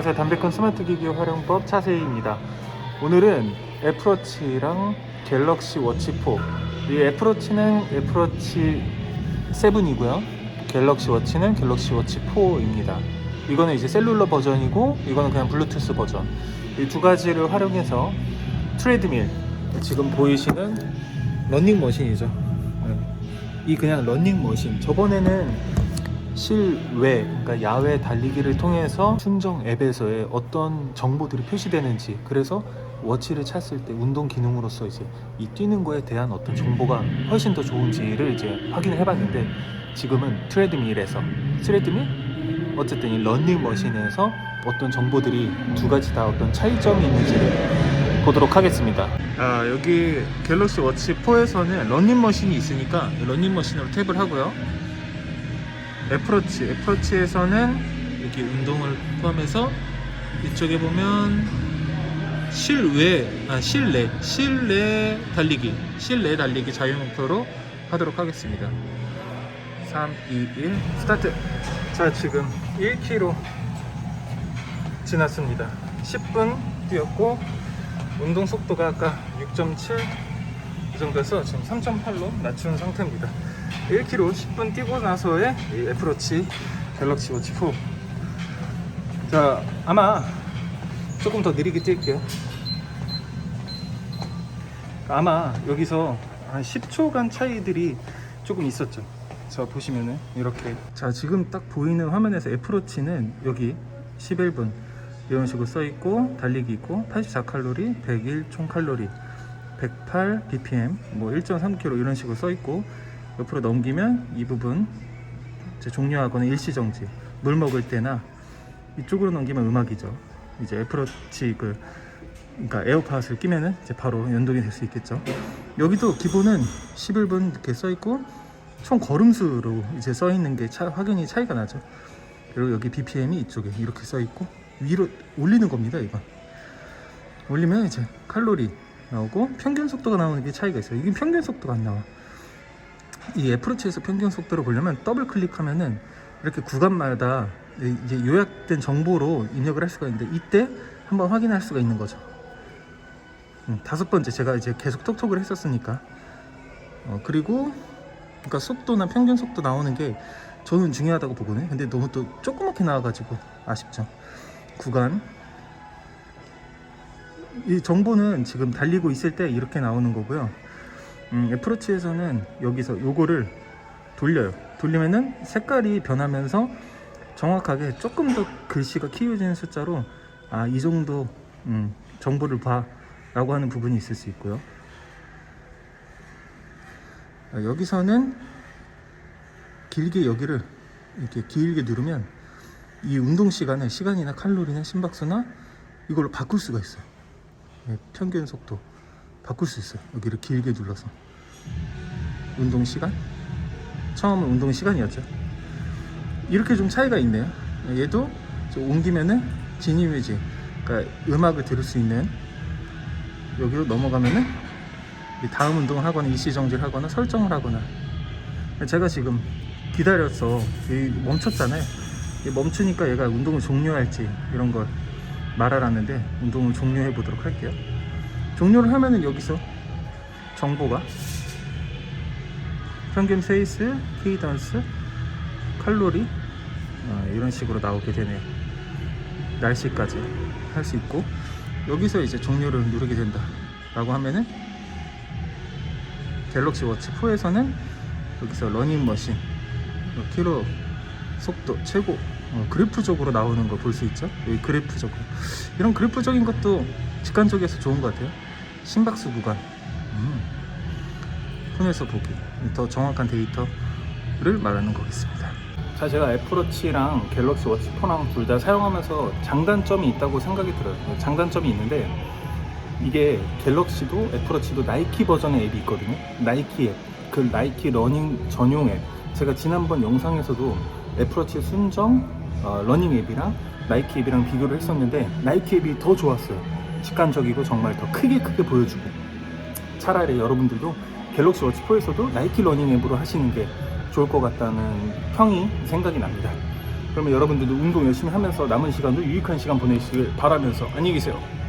안녕하세요. 담배컨 스마트 기기 활용법 차세희입니다. 오늘은 애플워치랑 갤럭시 워치 4. 이 애플워치는 애플워치 7이고요. 갤럭시 워치는 갤럭시 워치 4입니다. 이거는 이제 셀룰러 버전이고 이거는 그냥 블루투스 버전. 이 두 가지를 활용해서 트레드밀 지금 보이시는 러닝머신이죠. 네. 이 그냥 러닝머신. 저번에는 실외, 그러니까 야외 달리기를 통해서 순정 앱에서의 어떤 정보들이 표시되는지, 그래서 워치를 찼을 때 운동 기능으로서 이제 이 뛰는 거에 대한 어떤 정보가 훨씬 더 좋은지를 이제 확인을 해봤는데, 지금은 트레드밀에서 트레드밀 어쨌든 이 러닝 머신에서 어떤 정보들이 두 가지 다 어떤 차이점이 있는지를 보도록 하겠습니다. 아, 여기 갤럭시 워치 4에서는 러닝머신이 있으니까 이 러닝머신으로 탭을 하고요. 애플워치, 애플워치에서는 이렇게 운동을 포함해서 이쪽에 보면 실외, 아 실내, 실내 달리기, 실내 달리기 자유 목표로 하도록 하겠습니다. 3, 2, 1, 스타트! 자, 지금 1km 지났습니다. 10분 뛰었고, 운동 속도가 아까 6.7 이 정도에서 지금 3.8로 낮춘 상태입니다. 1km 10분 뛰고 나서의 이 애플워치 갤럭시 워치 4. 자, 아마 조금 더 느리게 뛸게요. 아마 여기서 한 10초간 차이들이 조금 있었죠. 자, 보시면은 이렇게. 자, 지금 딱 보이는 화면에서 애플워치는 여기 11분 이런 식으로 써 있고 달리기 있고 84칼로리, 101 총 칼로리, 108 bpm, 뭐 1.3km 이런 식으로 써 있고 옆으로 넘기면 이 부분 이제 종료하거나 일시정지 물 먹을 때나 이쪽으로 넘기면 음악이죠. 이제 애플워치 그 그러니까 에어팟을 끼면은 이제 바로 연동이 될 수 있겠죠. 여기도 기본은 11분 이렇게 써 있고 총 걸음수로 이제 써 있는 게 차, 확연히 차이가 나죠. 그리고 여기 BPM이 이쪽에 이렇게 써 있고 위로 올리는 겁니다 이건 올리면 이제 칼로리 나오고 평균 속도가 나오는 게 차이가 있어요. 이게 평균 속도가 안 나와 이 애플워치에서 평균 속도를 보려면 더블 클릭하면은 이렇게 구간마다 이제 요약된 정보로 입력을 할 수가 있는데 이때 한번 확인할 수가 있는 거죠. 음, 다섯 번째 제가 이제 계속 톡톡을 했었으니까 어, 그리고 그러니까 속도나 평균 속도 나오는 게 저는 중요하다고 보거든요. 근데 너무 또 조그맣게 나와가지고 아쉽죠. 구간 이 정보는 지금 달리고 있을 때 이렇게 나오는 거고요. 음, 애플워치에서는 여기서 요거를 돌려요. 돌리면은 색깔이 변하면서 정확하게 조금 더 글씨가 키워지는 숫자로 아 이 정도 음, 정보를 봐 라고 하는 부분이 있을 수 있고요. 아, 여기서는 길게 여기를 이렇게 길게 누르면 이 운동 시간을 시간이나 칼로리나 심박수나 이걸로 바꿀 수가 있어요. 예, 평균 속도 바꿀 수 있어요. 여기를 길게 눌러서 운동 시간 처음은 운동 시간이었죠. 이렇게 좀 차이가 있네요. 얘도 좀 옮기면은 진이뮤직, 그러니까 음악을 들을 수 있는 여기로 넘어가면은 이 다음 운동을 하거나 일시 정지를 하거나 설정을 하거나 제가 지금 기다려서 이 멈췄잖아요. 이 멈추니까 얘가 운동을 종료할지 이런 걸 말하라는데 운동을 종료해 보도록 할게요. 종료를 하면은 여기서 정보가 평균 페이스, 케이던스, 칼로리 어, 이런 식으로 나오게 되네요. 날씨까지 할 수 있고 여기서 이제 종료를 누르게 된다 라고 하면은 갤럭시 워치 4에서는 여기서 러닝머신 어, 킬로 속도 최고 어, 그래프적으로 나오는 걸 볼 수 있죠. 여기 그래프적으로 이런 그래프적인 것도 직관적이어서 좋은 것 같아요. 심박수 구간 음, 폰에서 보기 더 정확한 데이터를 말하는 거겠습니다. 자, 제가 애플워치랑 갤럭시 워치 4랑 둘 다 사용하면서 장단점이 있다고 생각이 들어요. 장단점이 있는데 이게 갤럭시도 애플워치도 나이키 버전의 앱이 있거든요. 나이키 앱, 그 나이키 러닝 전용 앱. 제가 지난번 영상에서도 애플워치 순정 어, 러닝 앱이랑 나이키 앱이랑 비교를 했었는데 나이키 앱이 더 좋았어요. 직관적이고 정말 더 크게 크게 보여주고 차라리 여러분들도 갤럭시 워치 4에서도 나이키 러닝 앱으로 하시는 게 좋을 것 같다는 평이 생각이 납니다. 그러면 여러분들도 운동 열심히 하면서 남은 시간도 유익한 시간 보내시길 바라면서 안녕히 계세요.